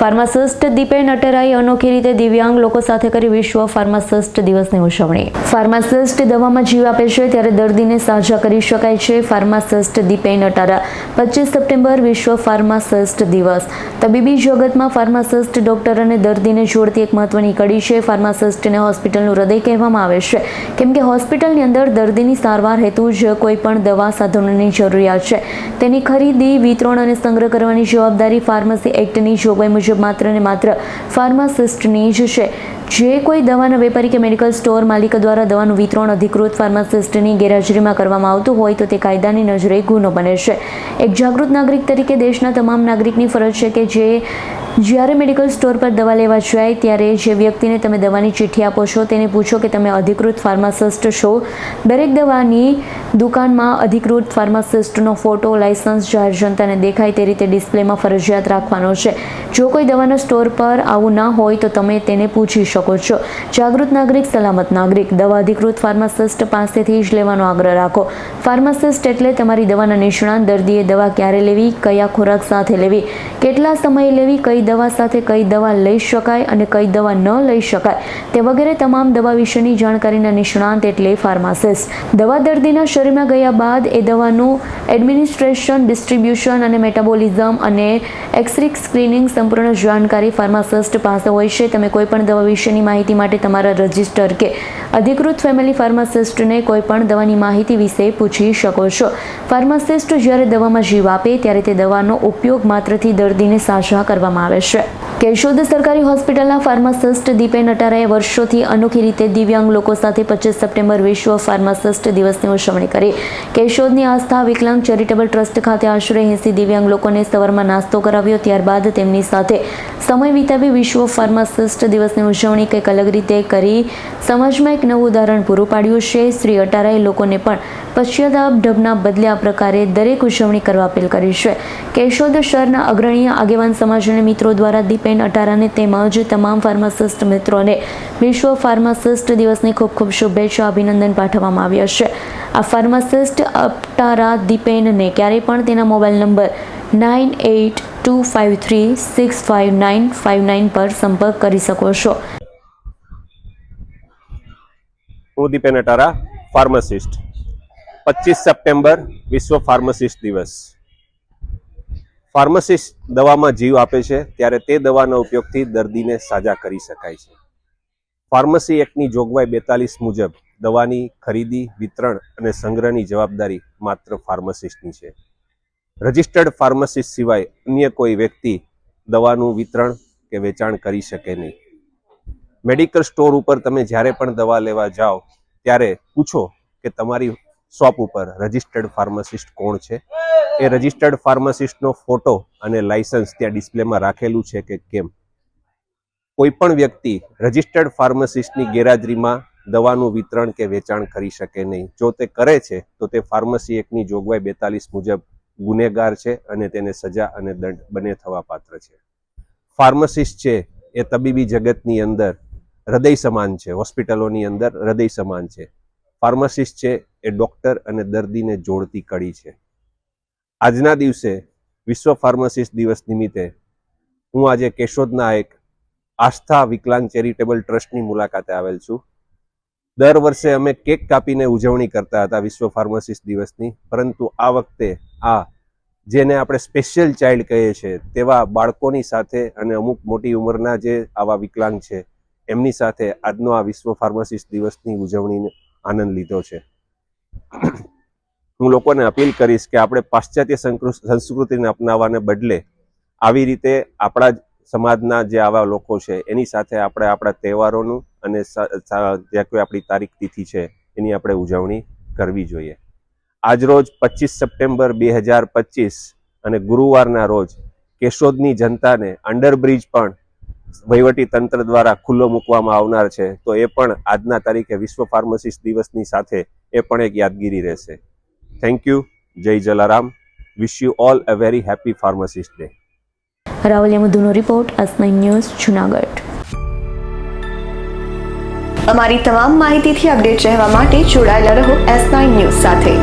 Pharmacist Dipen અટરાએ અનોખી રીતે દિવ્યાંગ લોકો સાથે કરી વિશ્વ ફાર્માસિસ્ટ દિવસની ઉજવણી. ફાર્માસિસ્ટ દવામાં જીવ આપે છે ત્યારે દર્દીને સાજા કરી શકાય છે. ફાર્માસિસ્ટ દીપેન અટારા, પચીસ સપ્ટેમ્બર વિશ્વ ફાર્માસિસ્ટ દિવસ. તબીબી જગતમાં ફાર્માસિસ્ટ ડોક્ટર અને દર્દીને જોડતી એક મહત્વની કડી છે. ફાર્માસિસ્ટને હોસ્પિટલનું હૃદય કહેવામાં આવે છે. કેમ કે હોસ્પિટલની અંદર દર્દીની સારવાર હેતુ જ કોઈ પણ દવા સાધનોની જરૂરિયાત છે. તેની ખરીદી, વિતરણ અને સંગ્રહ કરવાની જવાબદારી ફાર્મસી એક્ટની જોગવાઈ મુજબ માત્ર ને માત્ર ફાર્માસિસ્ટની જ છે. જે કોઈ દવાના વેપારી કે મેડિકલ સ્ટોર માલિક દ્વારા દવાનું વિતરણ અધિકૃત ફાર્માસિસ્ટની ગેરહાજરીમાં કરવામાં આવતું હોય તો તે કાયદાની નજરે ગુનો બને છે. એક જાગૃત નાગરિક તરીકે દેશના તમામ નાગરિકની ફરજ છે કે જે જ્યારે મેડિકલ સ્ટોર પર દવા લેવા જાય ત્યારે જે વ્યક્તિને તમે દવાની ચિઠ્ઠી આપો છો તેને પૂછો કે તમે અધિકૃત ફાર્માસિસ્ટ છો. દરેક દવાની દુકાનમાં અધિકૃત ફાર્માસિસ્ટનો ફોટો, લાયસન્સ, જાહેર જનતાને દેખાય તે રીતે ડિસ્પ્લેમાં ફરજિયાત રાખવાનો છે. જો કોઈ દવાના સ્ટોર પર આવું ના હોય તો તમે તેને પૂછી શકો છો. જાગૃત નાગરિક, સલામત નાગરિક દવા અધિકૃત ફાર્માસિસ્ટ પાસેથી જ લેવાનો આગ્રહ રાખો. ફાર્માસિસ્ટ એટલે તમારી દવાના નિષ્ણાંત, દર્દીએ દવા ક્યારે લેવી, કયા ખોરાક સાથે લેવી, કેટલા સમયે લેવી, કઈ દવા સાથે કઈ દવા લઈ શકાય અને કઈ દવા ન લઈ શકાય, તે વગેરે તમામ દવા વિશેની જાણકારીના નિષ્ણાંત એટલે ફાર્માસિસ્ટ. દવા દર્દીના શરીરમાં ગયા બાદ એ દવાનું એડમિનિસ્ટ્રેશન, ડિસ્ટ્રીબ્યુશન અને મેટાબોલિઝમ અને એક્સરે સ્ક્રીનિંગ સંપૂર્ણ જાણકારી ફાર્માસિસ્ટ પાસે હોય છે. તમે કોઈ પણ દવા વિશેની માહિતી માટે તમારા રજિસ્ટર કે અધિકૃત ફેમિલી ફાર્માસિસ્ટને કોઈ પણ દવાની માહિતી વિશે પૂછી શકો છો. ફાર્માસિસ્ટ જ્યારે દવામાં જીવ આપે ત્યારે તે દવાનો ઉપયોગ માત્રથી દર્દીને સાજા કરવામાં આવે છે. કેશોદ સરકારી હોસ્પિટલના ફાર્માસિસ્ટ દીપેન અટારાએ વર્ષોથી અનોખી રીતે દિવ્યાંગ લોકો સાથે પચીસ સપ્ટેમ્બર વિશ્વ ફાર્માસિસ્ટ દિવસની ઉજવણી કરી. કેશોદની આસ્થા વિકલાંગ ચેરિટેબલ ટ્રસ્ટ ખાતે આશરે એંસી દિવ્યાંગ લોકોને સવારમાં નાસ્તો કરાવ્યો, ત્યારબાદ તેમની સાથે સમય વિતાવી વિશ્વ ફાર્માસિસ્ટ દિવસની ઉજવણી કંઈક અલગ રીતે કરી. સમાજમાં એક નવું ઉદાહરણ પૂરું પાડ્યું છે. શ્રી અટારાએ લોકોને પણ પશ્ચાતાપ ઢબના બદલે આ પ્રકારે દરેક ઉજવણી કરવા અપીલ કરી છે. કેશોદ શહેરના અગ્રણીય આગેવાન સમાજ અને મિત્રો દ્વારા દીપેન અટારાને તેમજ તમામ ફાર્માસિસ્ટ મિત્રોને વિશ્વ ફાર્માસિસ્ટ દિવસની ખૂબ ખૂબ શુભેચ્છા અભિનંદન પાઠવવામાં આવ્યા છે. આ ફાર્માસિસ્ટ અટારા દીપેનને ક્યારેય પણ તેના mobile number nine eight two five three six five nine five nine પર સંપર્ક કરી શકો છો. હું દીપેન અટારા, ફાર્માસિસ્ટ. પચીસ સપ્ટેમ્બર વિશ્વ ફાર્મસિસ્ટ દિવસ. ફાર્મસિસ્ટ દવામાં જીવ આપે છે, ત્યારે તે દવાના ઉપયોગથી દર્દીને સાજા કરી શકાય છે. ફાર્મસી એક્ટની જોગવાઈ બેતાલીસ મુજબ દવાની ખરીદી, વિતરણ અને સંગ્રહની જવાબદારી માત્ર ફાર્મસિસ્ટની છે. રજિસ્ટર્ડ ફાર્મસિસ્ટ સિવાય અન્ય કોઈ વ્યક્તિ દવાનું વિતરણ કે વેચાણ કરી શકે નહીં. મેડિકલ સ્ટોર ઉપર તમે જ્યારે પણ દવા લેવા જાઓ, ત્યારે પૂછો કે તમારી શોપ ઉપર રજિસ્ટર્ડ ફાર્માસિસ્ટ કોણ છે? એ રજિસ્ટર્ડ ફાર્માસિસ્ટનો ફોટો અને લાયસન્સ ત્યાં ડિસ્પ્લેમાં રાખેલું છે કે કેમ? કોઈ પણ વ્યક્તિ રજિસ્ટર્ડ ફાર્માસિસ્ટની ગેરહાજરીમાં દવાનું વિતરણ કે વેચાણ કરી શકે નહીં. જો તે કરે છે, તો તે ફાર્મસી એક્ટની જોગવાઈ બેતાલીસ મુજબ ગુનેગાર છે અને તેને સજા અને દંડ બંને થવા પાત્ર છે. ફાર્મસિસ્ટ છે, એ તબીબી જગતની અંદર હૃદય સમાન છે, હોસ્પિટલોની અંદર હૃદય સમાન છે. ફાર્માસિસ્ટ છે, એ ડોક્ટર અને દર્દીને જોડતી કડી છે. આજના દિવસે વિશ્વ ફાર્માસિસ્ટ દિવસ નિમિત્તે હું આજે કેશોદના એક આસ્થા વિકલાંગ ચેરિટેબલ ટ્રસ્ટની મુલાકાતે આવેલ છું. દર વર્ષે અમે કેક કાપીને ઉજવણી કરતા હતા વિશ્વ ફાર્માસિસ્ટ દિવસની, પરંતુ આ વખતે આ જેને આપણે સ્પેશિયલ ચાઇલ્ડ કહીએ છીએ, તેવા બાળકોની સાથે અને અમુક મોટી ઉંમરના જે આવા વિકલાંગ છે, એમની સાથે આજનો આ વિશ્વ ફાર્માસિસ્ટ દિવસની ઉજવણીને આનંદ લીધો છે. હું લોકોને અપીલ કરીશ કે આપણે પાશ્ચાત્ય સંકૃ- સંસ્કૃતિને અપનાવવાને બદલે આવી રીતે આપણા સમાજના જે આવા લોકો છે, એની સાથે આપણે આપણા તહેવારોનું અને જે કોઈ આપણી તારીખ તિથિ છે, એની આપણે ઉજવણી કરવી જોઈએ. આજરોજ પચીસ સપ્ટેમ્બર બે હજાર પચીસ અને ગુરુવારના રોજ કેશોદની જનતાને અંડરબ્રિજ પણ વહીવટી તંત્ર દ્વારા ખુલ્લો મૂકવામાં આવનાર છે, તો એ પણ આજના તારીખે વિશ્વ ફાર્મસિસ્ટ દિવસની સાથે એ પણ એક યાદગીરી રહેશે. થેન્ક યુ જય Jalaram. Wish you all a very happy pharmacist day Rahul યમુદુનો report, અસનાઈ ન્યૂઝ, જુનાગઢ. અમારી તમામ માહિતીથી અપડેટ રહેવા માટે જોડાયેલા રહો એસ નાઇન ન્યૂઝ સાથે.